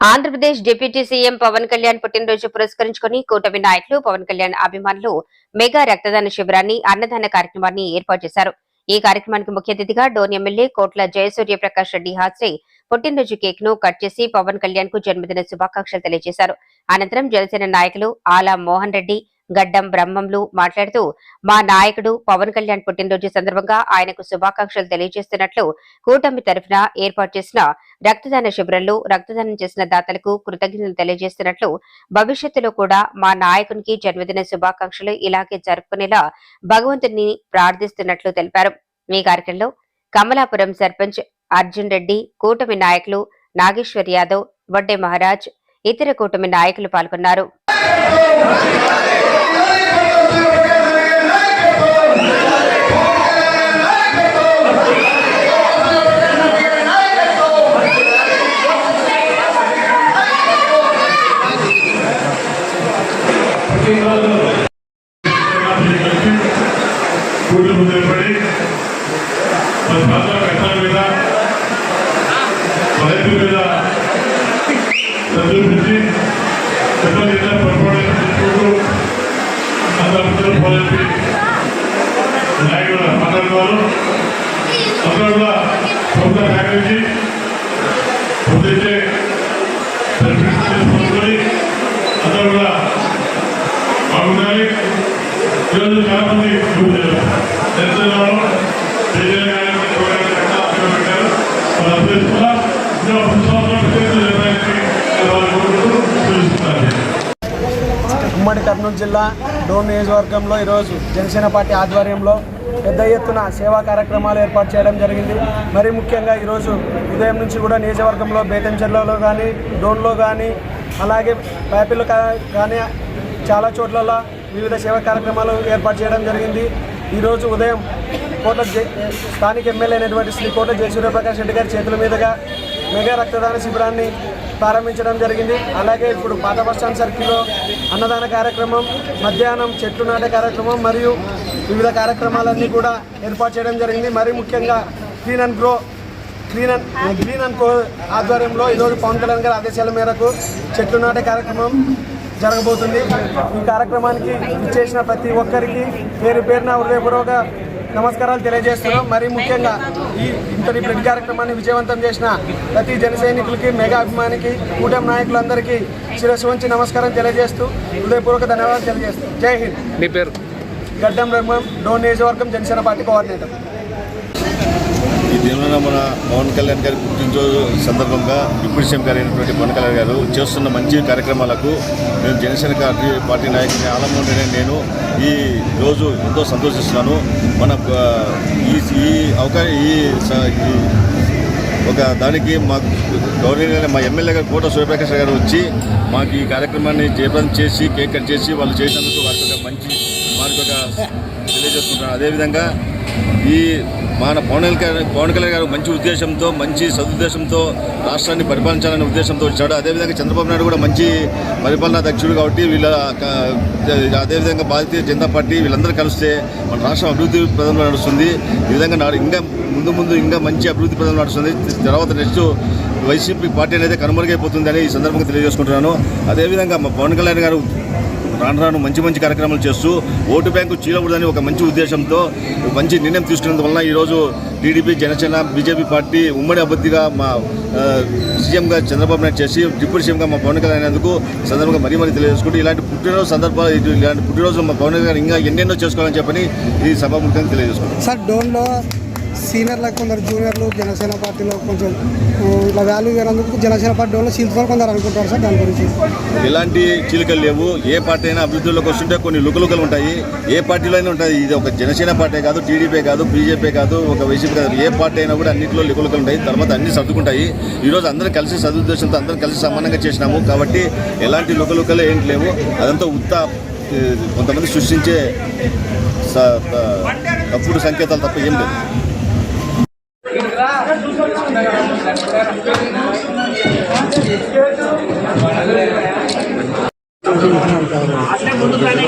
Andhra Pradesh deputy CM Pawan Kalyan పుట్టినరోజు పురస్కరించుకుని కూటమి నాయకులు పవన్ కళ్యాణ్ అభిమానులు మెగా రక్తదాన శిబిరాన్ని అన్నదాన కార్యక్రమాన్ని ఏర్పాటు చేశారు. ఈ కార్యక్రమానికి ముఖ్య అతిథిగా డోన్ ఎమ్మెల్యే కోట్ల జయసూర్య ప్రకాష్ రెడ్డి హాజరై పుట్టినరోజు కేక్ను కట్ చేసి పవన్ కళ్యాణ్కు జన్మదిన శుభాకాంక్షలు తెలియజేశారు. అనంతరం జనసేన నాయకులు ఆలా మోహన్ రెడ్డి గడ్డం బ్రహ్మంలు మాట్లాడుతూ మా నాయకుడు పవన్ కళ్యాణ్ పుట్టినరోజు సందర్భంగా ఆయనకు శుభాకాంక్షలు తెలియజేస్తున్నట్లు కూటమి తరఫున ఏర్పాటు చేసిన రక్తదాన శిబిరంలో రక్తదానం చేసిన దాతలకు కృతజ్ఞతలు తెలియజేస్తున్నట్లు భవిష్యత్తులో కూడా మా నాయకునికి జన్మదిన శుభాకాంక్షలు ఇలాగే జరుపుకునేలా భగవంతుని ప్రార్థిస్తున్నట్లు తెలిపారు. ఈ కార్యక్రమంలో కమలాపురం సర్పంచ్ అర్జున్ రెడ్డి కూటమి నాయకులు నాగేశ్వర్ యాదవ్ వడ్డే మహారాజ్ ఇతర కూటమి నాయకులు పాల్గొన్నారు. 여러분. నాయకుల అందరి వారు అందరూ కూడా ప్రభుత్వం సహకరించి పొద్దున్నే అందరూ కూడా బాగుండాలి. ఈరోజు చాలా ఉమ్మడి కర్నూలు జిల్లా డోన్ నియోజకవర్గంలో ఈరోజు జనసేన పార్టీ ఆధ్వర్యంలో పెద్ద ఎత్తున సేవా కార్యక్రమాలు ఏర్పాటు చేయడం జరిగింది. మరి ముఖ్యంగా ఈరోజు ఉదయం నుంచి కూడా నియోజకవర్గంలో బేతంచెర్లలో కానీ డోన్లో కానీ అలాగే ప్యాపిల్ కానీ చాలా చోట్లలో వివిధ సేవా కార్యక్రమాలు ఏర్పాటు చేయడం జరిగింది. ఈరోజు ఉదయం కోట జై- స్థానిక ఎమ్మెల్యే అయినటువంటి శ్రీ కోట జయసూర్యప్రకాష్ రెడ్డి గారి చేతుల మీదుగా మెగా రక్తదాన శిబిరాన్ని ప్రారంభించడం జరిగింది. అలాగే ఇప్పుడు పాత బస్టాండ్ సర్కిల్లో అన్నదాన కార్యక్రమం మధ్యాహ్నం చెట్లు నాటే కార్యక్రమం మరియు వివిధ కార్యక్రమాలన్నీ కూడా ఏర్పాటు చేయడం జరిగింది. మరి ముఖ్యంగా clean and grow clean and clean and co ఆధ్వర్యంలో ఈరోజు పవన్ కళ్యాణ్ గారి ఆదేశాల మేరకు చెట్లు నాటే కార్యక్రమం జరగబోతుంది. ఈ కార్యక్రమానికి ఇచ్చేసిన ప్రతి ఒక్కరికి పేరు పేరున హృదయపూర్వక నమస్కారాలు తెలియజేస్తున్నాం. మరి ముఖ్యంగా ఈ ఇంతటి బ్లడ్ కార్యక్రమాన్ని విజయవంతం చేసిన ప్రతి జన సైనికులకి మెగా అభిమానికి కూటమి నాయకులందరికీ శిరస్సు వంచి నమస్కారం తెలియజేస్తూ హృదయపూర్వక ధన్యవాదాలు తెలియజేస్తూ. జై హింద్. మీ పేరు? గడ్డం బ్రహ్మం డోన్ నియోజకవర్గం జనసేన పార్టీ కోఆర్డినేటర్. ఈ దినంలో మన పవన్ కళ్యాణ్ గారి పుట్టినరోజు సందర్భంగా డిప్యూటీ సీఎం గారు అయినటువంటి పవన్ కళ్యాణ్ గారు చేస్తున్న మంచి కార్యక్రమాలకు నేను జనసేన పార్టీ పార్టీ నాయకుని ఆలంలోనే నేను ఈ రోజు ఎంతో సంతోషిస్తున్నాను. మన ఈ ఈ అవకాశం ఈ ఒక దానికి మాకు గౌరవనీయ మా ఎమ్మెల్యే గారు కోట సూర్యప్రకాష్ గారు వచ్చి మాకు ఈ కార్యక్రమాన్ని జయప్రదం చేసి కేక్ కట్ చేసి వాళ్ళు చేసినందుకు వారికి ఒక మంచి వారికి ఒక తెలియజేసుకుంటున్నాను అదేవిధంగా ఈ మన పవన్ కళ్యాణ్ పవన్ కళ్యాణ్ గారు మంచి ఉద్దేశంతో మంచి సదుద్దేశంతో రాష్ట్రాన్ని పరిపాలించాలనే ఉద్దేశంతో వచ్చాడు. అదేవిధంగా చంద్రబాబు నాయుడు కూడా మంచి పరిపాలనా దక్షుడు కాబట్టి వీళ్ళ అదేవిధంగా భారతీయ జనతా పార్టీ వీళ్ళందరూ కలిస్తే మన రాష్ట్రం అభివృద్ధి ప్రదంలో నడుస్తుంది. ఈ విధంగా నాడు ఇంకా ముందు ముందు ఇంకా మంచి అభివృద్ధి ప్రదంలో నడుస్తుంది. తర్వాత నెక్స్ట్ వైసీపీ పార్టీ అనేది కనుమరుగైపోతుందని ఈ సందర్భంగా తెలియజేసుకుంటున్నాను. అదేవిధంగా మా పవన్ కళ్యాణ్ గారు రాను రాను మంచి మంచి కార్యక్రమాలు చేస్తూ ఓటు బ్యాంకు చీలకూడదని ఒక మంచి ఉద్దేశంతో మంచి నిర్ణయం తీసుకున్నందువలన ఈరోజు టీడీపీ జనసేన బీజేపీ పార్టీ ఉమ్మడి అభ్యర్థిగా మా సీఎంగా చంద్రబాబు నాయుడు చేసి డిప్యూటీ సీఎంగా మా పవన్ కళ్యాణ్ అయినందుకు సందర్భంగా మరీ మరీ తెలియజేసుకుంటూ ఇలాంటి పుట్టినరోజు సందర్భాలు ఇలాంటి పుట్టినరోజు మా పవన్ కళ్యాణ్ ఇంకా ఎన్నెన్నో చేసుకోవాలని చెప్పని ఈ సభాముఖంగా తెలియజేసుకుంటాం సార్ డోన్లో సీనియర్లకు కొందరు జూనియర్లు జనసేన పార్టీలో కొంచెం ఇట్లా వాల్యూ వేరేందుకు జనసేన పార్టీ డోన్లో సీల్చుకొని కొందరు అనుకుంటారు సార్ దాని గురించి. ఎలాంటి చీలికలు లేవు. ఏ పార్టీ అయినా అభివృద్ధిలోకి వస్తుంటే కొన్ని లుకలుకలు ఉంటాయి. ఏ పార్టీలో అయినా ఉంటుంది ఇది ఒక జనసేన పార్టీ కాదు టీడీపీ కాదు బీజేపీ కాదు ఒక వైసీపీ కాదు. ఏ పార్టీ అయినా కూడా అన్నింటిలో లుకలుకలు ఉంటాయి. తర్వాత అన్ని సర్దుకుంటాయి. ఈరోజు అందరూ కలిసి సదుద్దేశంతో అందరం కలిసి సమానంగా చేసినాము. కాబట్టి ఎలాంటి లుకలుకలు ఏంటి లేవు. అదంతా ఉత్త కొంతమంది సృష్టించే తప్పుడు సంకేతాలు తప్ప ఏం లేదు ముందుగానే